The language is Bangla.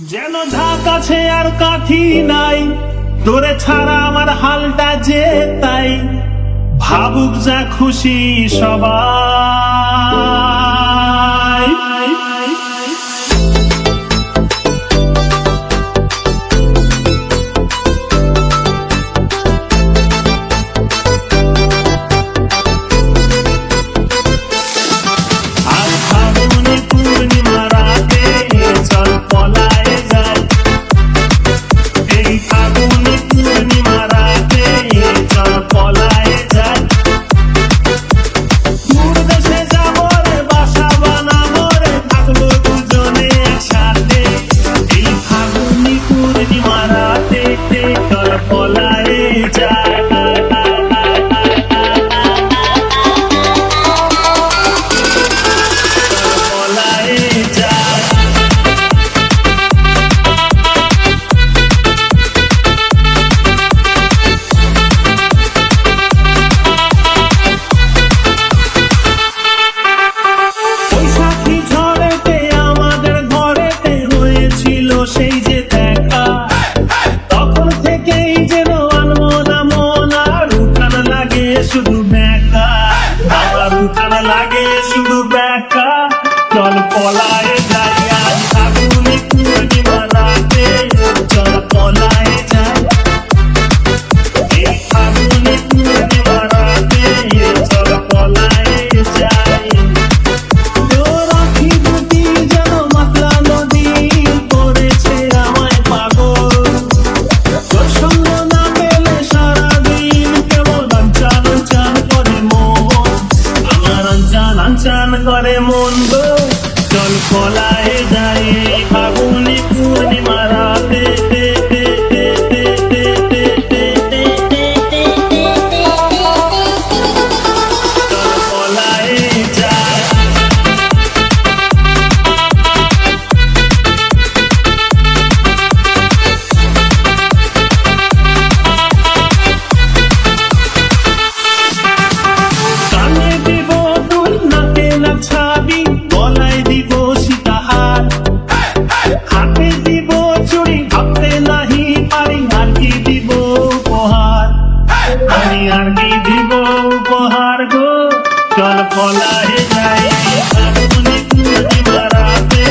যেন ধাক আছে আর কাঠি নাই। তোরে ছাড়া আমার হালটা যে তাই। ভাবুক যা খুশি সবাই শুধু ব্যাকা আমার উঠান লাগে শুধু ব্যাকা চল পলা নাচান চান করে মন গো। চল খোলায় যাই বাবুনি পুরে তোমায় আর কি দিব উপহার গো। চল পলাহে যাই জীবন রাতে